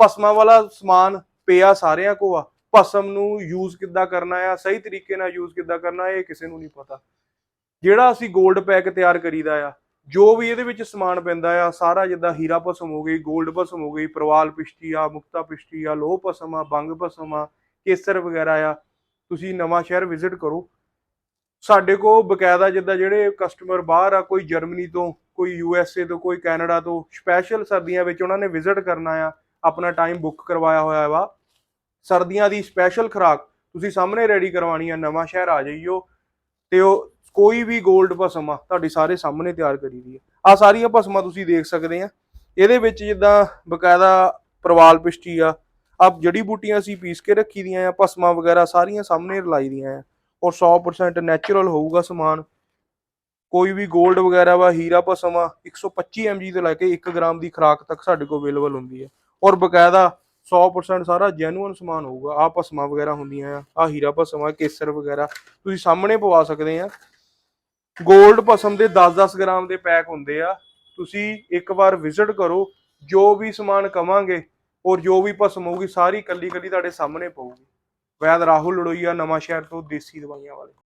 ਭਸਮਾਂ ਵਾਲਾ ਸਮਾਨ ਪਿਆ ਸਾਰਿਆਂ ਕੋ ਆ। ਭਸਮ ਨੂੰ ਯੂਜ਼ ਕਿੱਦਾਂ ਕਰਨਾ ਆ, ਸਹੀ ਤਰੀਕੇ ਨਾਲ ਯੂਜ਼ ਕਿੱਦਾਂ ਕਰਨਾ, ਇਹ ਕਿਸੇ ਨੂੰ ਨਹੀਂ ਪਤਾ। ਜਿਹੜਾ ਅਸੀਂ 골ਡ ਪੈਕ ਤਿਆਰ ਕਰੀਦਾ ਆ, ਜੋ ਵੀ ਇਹਦੇ ਵਿੱਚ ਸਮਾਨ ਪੈਂਦਾ ਆ, ਸਾਰਾ ਜਿੱਦਾਂ ਹੀਰਾ ਭਸਮ ਹੋ ਗਈ 골ਡ ਭਸਮ ਹੋ ਗਈ, ਪ੍ਰਵਾਲ ਪਿਸ਼ਟੀ ਆ, ਮੁਕਤਾ ਪਿਸ਼ਟੀ ਆ, ਲੋਹ ਭਸਮ ਆ, ਬੰਗ ਭਸਮ ਆ, ਕੇਸਰ ਵਗੈਰਾ ਆ, ਤੁਸੀਂ ਨਵਾਂ ਸ਼ਹਿਰ ਵਿਜ਼ਿਟ ਕਰੋ। ਸਾਡੇ ਕੋਲ ਬਕਾਇਦਾ ਜਿੱਦਾਂ ਜਿਹੜੇ ਕਸਟਮਰ ਬਾਹਰ ਆ, ਕੋਈ ਜਰਮਨੀ ਤੋਂ, ਕੋਈ ਯੂ ਐਸ ਏ ਤੋਂ, ਕੋਈ ਕੈਨੇਡਾ ਤੋਂ ਸਪੈਸ਼ਲ ਸਰਦੀਆਂ ਵਿੱਚ ਉਹਨਾਂ ਨੇ ਵਿਜ਼ਿਟ ਕਰਨਾ ਆ। ਆਪਣਾ ਟਾਈਮ ਬੁੱਕ ਕਰਵਾਇਆ ਹੋਇਆ ਵਾ। ਸਰਦੀਆਂ ਦੀ ਸਪੈਸ਼ਲ ਖੁਰਾਕ ਤੁਸੀਂ ਸਾਹਮਣੇ ਰੈਡੀ ਕਰਵਾਣੀ ਆ, ਨਵਾਂ ਸ਼ਹਿਰ ਆ ਜਾਈਓ। ਤੇ ਉਹ ਕੋਈ ਵੀ 골ਡ ਭਸਮਾ ਆ ਤੁਹਾਡੀ ਸਾਰੇ ਸਾਹਮਣੇ ਤਿਆਰ ਕਰੀ ਦੀ ਆ। ਆ ਸਾਰੀਆਂ ਭਸਮਾਂ ਤੁਸੀਂ ਦੇਖ ਸਕਦੇ ਆ। ਇਹਦੇ ਵਿੱਚ ਜਿੱਦਾਂ ਬਕਾਇਦਾ ਪ੍ਰਵਾਲ ਪਿਸ਼ਟੀ ਆ ਆ ਜੜੀ ਬੂਟੀਆਂ ਅਸੀਂ ਪੀਸ ਕੇ ਰੱਖੀ ਦੀਆਂ ਆ, ਭਸਮਾਂ ਵਗੈਰਾ ਸਾਰੀਆਂ ਸਾਹਮਣੇ ਰਲਾਈ ਦੀਆਂ ਆ। ਔਰ 100% ਨੈਚੁਰਲ ਹੋਊਗਾ ਸਮਾਨ। ਕੋਈ ਵੀ 골ਡ ਵਗੈਰਾ ਵਾ, ਹੀਰਾ ਭਸਮ ਆ 125 mg ਤੋਂ ਲੈ ਕੇ 1 ਗ੍ਰਾਮ ਦੀ ਖੁਰਾਕ ਤੱਕ ਸਾਡੇ ਕੋਲ ਅਵੇਲੇਬਲ ਹੁੰਦੀ ਹੈ ਔਰ ਬਕਾਇਦਾ 100% ਸਾਰਾ ਜੈਨੂਅਨ ਸਮਾਨ ਹੋਊਗਾ। ਆ ਭਸਮਾਂ ਵਗੈਰਾ ਹੁੰਦੀਆਂ ਆ ਆ ਹੀਰਾ ਭਸਮ ਆ ਕੇਸਰ ਵਗੈਰਾ, ਤੁਸੀਂ ਸਾਹਮਣੇ ਪਵਾ ਸਕਦੇ ਆ। 골ਡ ਭਸਮ ਦੇ 10-10 ਗ੍ਰਾਮ ਦੇ ਪੈਕ ਹੁੰਦੇ ਆ। ਤੁਸੀਂ ਇੱਕ ਵਾਰ ਵਿਜ਼ਿਟ ਕਰੋ, ਜੋ ਵੀ ਸਮਾਨ ਕਵਾਂਗੇ ਔਰ ਜੋ ਵੀ ਭਸਮ ਹੋਊਗੀ, ਸਾਰੀ ਕੱਲੀ ਕੱਲੀ ਤੁਹਾਡੇ ਸਾਹਮਣੇ ਪਊਗੀ। ਵੈਦ ਰਾਹੁਲ ਲੜੋਈਆ ਨਵਾਂ ਸ਼ਹਿਰ ਤੋਂ ਦੇਸੀ ਦਵਾਈਆਂ ਵਾਲੇ।